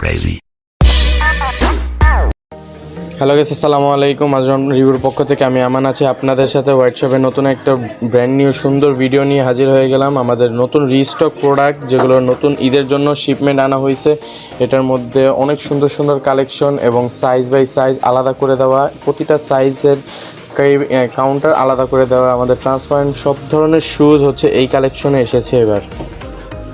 crazy. Hello guess আসসালামু আলাইকুম আজম রিভিউর পক্ষ থেকে আমি আমান আছি। আপনাদের সাথে শপের নতুন একটা ব্র্যান্ড নিউ সুন্দর ভিডিও নিয়ে হাজির হয়ে গেলাম। আমাদের নতুন রিস্টক প্রোডাক্ট যেগুলো নতুন ঈদের জন্য শিপমেন্ট আনা হয়েছে, এটার মধ্যে অনেক সুন্দর সুন্দর কালেকশন এবং সাইজ বাই সাইজ আলাদা করে দেওয়া, প্রতিটা সাইজের কাউন্টার আলাদা করে দেওয়া। আমাদের ট্রান্সপারেন্ট সব ধরনের শুজ হচ্ছে এই কালেকশনে এসেছে এবার।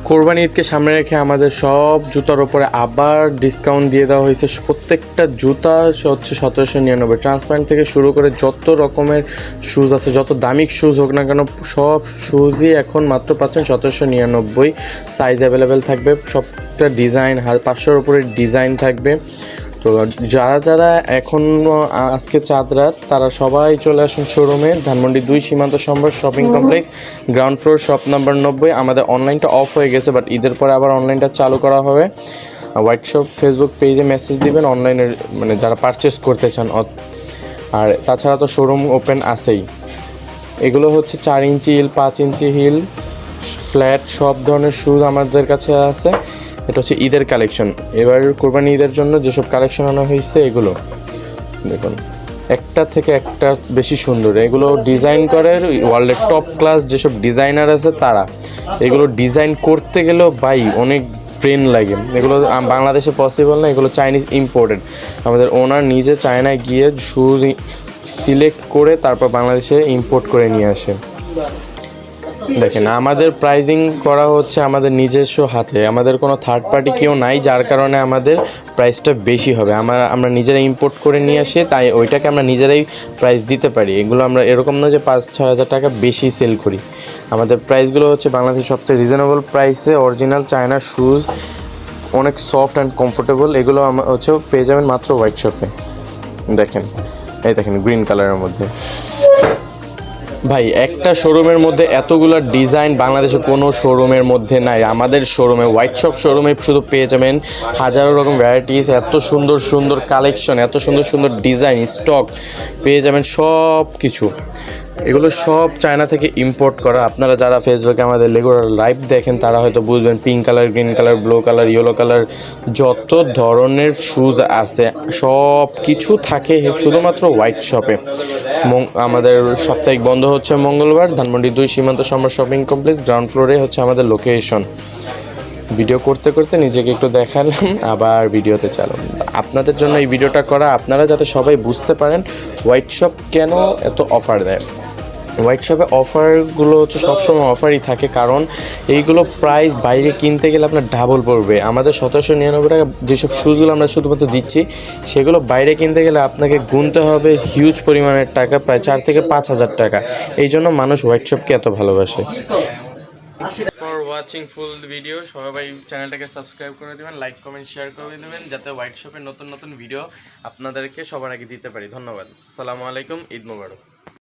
কোরবানি ঈদকে সামনে রেখে আমাদের সব জুতার ওপরে আবার ডিসকাউন্ট দিয়ে দেওয়া হয়েছে। প্রত্যেকটা জুতা হচ্ছে সতেরোশো নিরানব্বই। ট্রান্সপারেন্ট থেকে শুরু করে যত রকমের শ্যুজ আছে, যত দামিক শ্যুজ হোক না কেন, সব শ্যুজই এখন মাত্র পাচ্ছেন সতেরোশো নিরানব্বই। সাইজ অ্যাভেলেবেল থাকবে, সবটা ডিজাইন পাঁচশোর ওপরে ডিজাইন থাকবে। তো যারা যারা এখন আজকে চাঁদ রাত তারা সবাই চলে আসুন শোরুমে ধানমন্ডি দুই Shimanto Shambhar shopping complex ground floor shop number নব্বই। আমাদের অনলাইনটা অফ হয়ে গেছে বাট ঈদের পরে আবার অনলাইনটা চালু করা হবে। হোয়াটসঅ্যাপ ফেসবুক পেজে মেসেজ দিবেন অনলাইনে মানে যারা পারচেস করতে চান আর তাছাড়া তো শোরুম ওপেন আছেই। এগুলো হচ্ছে চার ইঞ্চি হিল পাঁচ ইঞ্চি হিল ফ্ল্যাট সব ধরনের শুজ আমাদের কাছে আছে। এটা হচ্ছে ঈদের কালেকশন এবার কোরবানি ঈদের জন্য যেসব কালেকশন আনা হয়েছে, এগুলো। দেখুন, একটা থেকে একটা বেশি সুন্দর। এগুলো ডিজাইন করে ওয়ার্ল্ডের টপ ক্লাস যেসব ডিজাইনার আছে তারা। এগুলো ডিজাইন করতে গেলেও বাই অনেক ব্রেন লাগে। এগুলো বাংলাদেশে পসিবল না, এগুলো চাইনিজ ইম্পোর্টেড আমাদের ওনার নিজে চায়নায় গিয়ে শু সিলেক্ট করে তারপর বাংলাদেশে ইম্পোর্ট করে নিয়ে আসে। দেখেন, আমাদের প্রাইজিং করা হচ্ছে আমাদের নিজস্ব হাতে। আমাদের কোনো থার্ড পার্টি কেউ নাই, যার কারণে আমাদের প্রাইসটা বেশি হবে। আমরা আমরা নিজেরা ইম্পোর্ট করে নিয়ে আসি, তাই ওইটাকে আমরা নিজেরাই প্রাইস দিতে পারি। এগুলো আমরা এরকম না যে পাঁচ ছয় হাজার টাকা বেশি সেল করি। আমাদের প্রাইসগুলো হচ্ছে বাংলাদেশের সবচেয়ে রিজনেবল প্রাইসে অরিজিনাল চায়না শ্যুজ অনেক সফট অ্যান্ড কমফোর্টেবল এগুলো আমার হচ্ছে পেয়ে যাবেন মাত্র হোয়াইট শপে দেখেন, এই দেখেন গ্রিন কালারের মধ্যে। ভাই, একটা শোরুমের মধ্যে এতগুলো ডিজাইন বাংলাদেশে কোনো শোরুমের মধ্যে নাই। আমাদের শোরুমে হোয়াইট শপ শোরুমে শুধু পেয়ে যাবেন হাজারো রকম ভ্যারাইটিস এত সুন্দর সুন্দর কালেকশন এত সুন্দর সুন্দর ডিজাইন স্টক পেয়ে যাবেন সব কিছু এগুলো সব চায়না থেকে ইম্পোর্ট করা। আপনারা যারা ফেসবুকে আমাদের রেগুলার লাইভ দেখেন, তারা হয়তো বুঝবেন pink colour green colour blue colour yellow colour যত ধরনের শুজ আছে, সব কিছু থাকে শুধুমাত্র হোয়াইট শপে আমাদের সাপ্তাহিক বন্ধ হচ্ছে মঙ্গলবার, ধানমন্ডি দুই সীমান্ত সম্রাট শপিং কমপ্লেক্স গ্রাউন্ড ফ্লোরে হচ্ছে আমাদের লোকেশন ভিডিও করতে করতে নিজেকে একটু দেখালাম, আবার ভিডিওতে চালাম। আপনাদের জন্য এই ভিডিওটা করা, আপনারা যাতে সবাই বুঝতে পারেন হোয়াইট শপ কেন এত অফার দেয়। হোয়াইট শপে অফারগুলো হচ্ছে সবসময় অফারই থাকে, কারণ এইগুলো প্রাইস বাইরে কিনতে গেলে আপনার ডাবল পড়বে। আমাদের সতেরোশো নিরানব্বই টাকা যেসব শুজগুলো আমরা শুধুমাত্র দিচ্ছি, সেগুলো বাইরে কিনতে গেলে আপনাকে গুনতে হবে হিউজ পরিমাণের টাকা, প্রায় চার থেকে পাঁচ হাজার টাকা। এই জন্য মানুষ হোয়াইট শপকে এত ভালোবাসে। ফর ওয়াচিং ফুল ভিডিও সবাই চ্যানেলটাকে সাবস্ক্রাইব করে দেবেন লাইক কমেন্ট শেয়ার করে দেবেন, যাতে হোয়াইট শপের নতুন নতুন ভিডিও আপনাদেরকে সবার আগে দিতে পারি। ধন্যবাদ। সালামু আলাইকুম, ঈদ মোবারক।